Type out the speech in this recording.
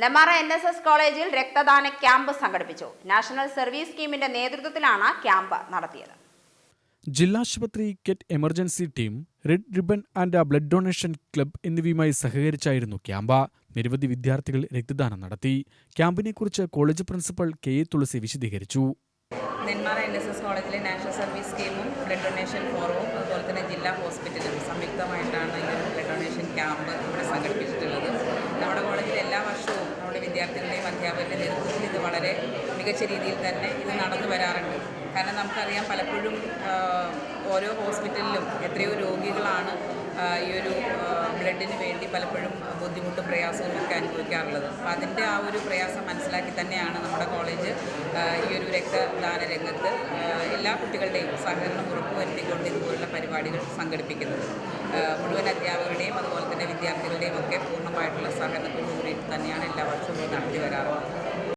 നെമാറ N S S കോളേജിൽ രക്തദാന camp സംഘടിപ്പിച്ചു. നാഷണൽ സർവീസ് സ്കീമിന്റെ നേതൃത്വത്തിലാണ് ക്യാമ്പ് നടത്തിയത്. ജില്ലാശുപത്രി kit emergency team red ribbon and blood donation club എന്നിവയുമായി സഹകരിച്ചായിരുന്നു ക്യാമ്പ്. നിരവധി വിദ്യാർത്ഥികൾ രക്തദാനം നടത്തി. ക്യാമ്പിനെക്കുറിച്ച് college principal K A Thulasi വിശദീകരിച്ചു. നെന്മാറ എൻ എസ് എസ് കോളേജിലെ നാഷണൽ സർവീസ് സ്കീമും ബ്ലഡ് ഡൊണേഷൻ ഫോറവും അതുപോലെ തന്നെ ജില്ലാ ഹോസ്പിറ്റലും സംയുക്തമായിട്ടാണ് ഈ ഒരു ബ്ലഡ് ഡൊണേഷൻ ക്യാമ്പ് ഇവിടെ സംഘടിപ്പിച്ചിട്ടുള്ളത് നമ്മുടെ കോളേജിൽ എല്ലാ വർഷവും നമ്മുടെ വിദ്യാർത്ഥികളുടെയും അധ്യാപകരുടെയും നേതൃത്വത്തിൽ ഇത് വളരെ മികച്ച രീതിയിൽ തന്നെ ഇത് നടന്നു വരാറുണ്ട്. കാരണം നമുക്കറിയാം പലപ്പോഴും ഓരോ ഹോസ്പിറ്റലിലും എത്രയോ രോഗികളാണ് ഈ ഒരു ബ്ലഡിന് വേണ്ടി പലപ്പോഴും ബുദ്ധിമുട്ടും പ്രയാസവും ഒക്കെ അനുഭവിക്കാറുള്ളത്. അപ്പോൾ അതിന്റെ ആ ഒരു പ്രയാസം മനസ്സിലാക്കി തന്നെയാണ് നമ്മുടെ കോളേജ് ഈ ഒരു രക്തദാന രംഗത്ത് എല്ലാ കുട്ടികളുടെയും സഹകരണം ഉറപ്പുവരുത്തിക്കൊണ്ട് ഇതുപോലുള്ള പരിപാടികൾ സംഘടിപ്പിക്കുന്നത്. മുഴുവൻ അധ്യാപകരുടെയും അതുപോലെ തന്നെ വിദ്യാർത്ഥികളുടെയും ഒക്കെ പൂർണമായിട്ടുള്ള സഹകരണത്തോടു തന്നെയാണ് എല്ലാ വർഷവും നടത്തി വരാറുള്ളത്.